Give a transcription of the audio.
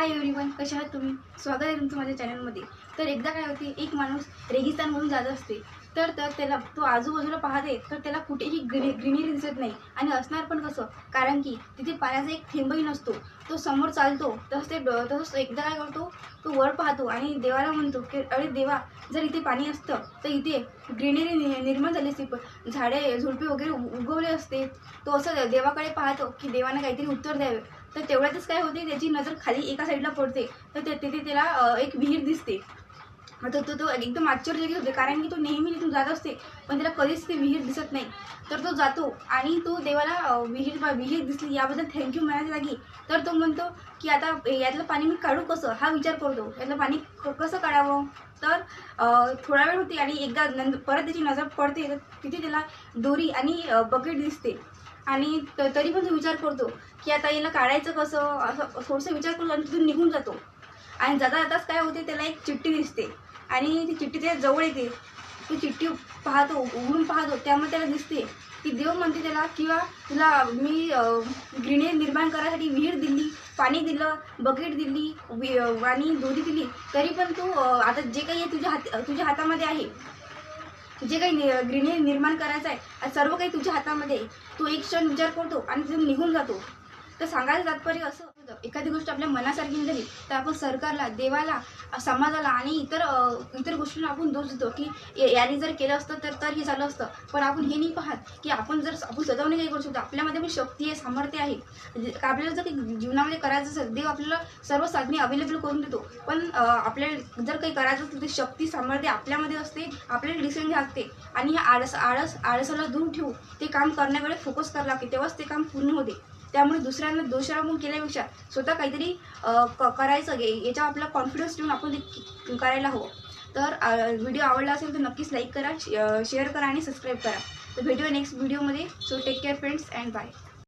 Hi everyone कशा आहात तुम्ही? स्वागत आहे तुमचं माझ्या चॅनलमध्ये तर एकदा काय होते एक माणूस रेगिस्तानमधून जात असते. तर तर त्याला तो आजूबाजूला पाहते तर त्याला कुठेही ग्री ग्रीनरी दिसत नाही. आणि असणार पण कसं? कारण की तिथे पाण्याचा एक थेंबही नसतो. तो समोर चालतो तसं ते तसंच एकदा काय करतो तो वर पाहतो आणि देवाला म्हणतो की अरे देवा जर इथे पाणी असतं तर इथे ग्रीनरी नि- निर्माण झाली असती. झाडे झुडपे वगैरे उगवले असते. तो असं देवाकडे पाहतो की देवाने काहीतरी उत्तर द्यावे. तर तेवढ्यातच काय होते त्याची नजर खाली एका साईडला पडते. तर ते- तिथे त्याला एक विहीर दिसते. तर तो तो एकदम आश्चर्यचकित होते कारण की तो नेहमी तिथून जात असते पण त्याला कधीच ती विहीर दिसत नाही. तर तो जातो आणि तो देवाला विहीर विहीर दिसली याबद्दल थँक्यू म्हणायच्या जागी. तर तो म्हणतो की आता यातलं पाणी मी काढू कसं? हा विचार करतो. यातलं पाणी क- कसं काढावं? तर थोडा वेळ होते आणि एकदा नंतर परत त्याची नजर पडते तर तिथे त्याला दोरी आणि बकेट दिसते. आणि त- तरी पण तो विचार करतो की आता याला काढायचं कसं? असं थोडंसं विचार करतो आणि तिथून निघून जातो. आणि जाता जाताच काय होते त्याला एक चिठ्ठी दिसते. आणि ती चिठ्ठी त्याच्याजवळ येते. तो चिठ्ठी पाहतो उघडून पाहतो त्यामुळे त्याला दिसते. की देव म्हणते त्याला किंवा तुला मी ग्रीनरी निर्माण करायसाठी विहीर दिली पाणी दिलं बकेट दिली वि आणि दोरी दिली तरी पण तू आता जे काही आहे तुझ्या हात तुझ्या हातामध्ये आहे. जे काही नि- निर्माण करायचं आहे सर्व काही तुझ्या हातामध्ये तू तो एक क्षण विचार करतो आणि तिथून निघून जातो. तर सांगायचं तात्पर्य असं होतं. एखादी गोष्ट आपल्या मनासारखी झाली तर आपण सरकारला देवाला समाजाला आणि इतर इतर गोष्टींना आपण दोष देतो की याने जर केलं असतं तर तर हे झालं असतं. पण आपण हे नाही पाहत की आपण जर आपण स्वतःहून काही करू शकतो. आपल्यामध्ये पण शक्ती आहे सामर्थ्य आहे. आपल्याला जर काही जीवनामध्ये करायचं असेल देव आपल्याला सर्व साधने अवेलेबल करून देतो. पण आपल्याला जर काही करायचं असेल तर शक्ती सामर्थ्य आपल्यामध्ये असते आपल्याला डिसिजन घ्या लागते. आणि हे आळस आळस आळसाला दूर ठेवू ते काम करण्याकडे फोकस करावं लागते. तेव्हाच ते काम पूर्ण होते. त्यामुळे दुसऱ्यांना दोषारोपण केल्यापेक्षा स्वतः काहीतरी क- करायचं हे- याच्यावर आपला कॉन्फिडन्स ठेवून आपण ते करायला हवं. तर व्हिडिओ आवडला असेल तर नक्कीच लाईक करा शेअर करा आणि सबस्क्राईब करा. तर भेटूया नेक्स्ट व्हिडिओमध्ये so take care friends and bye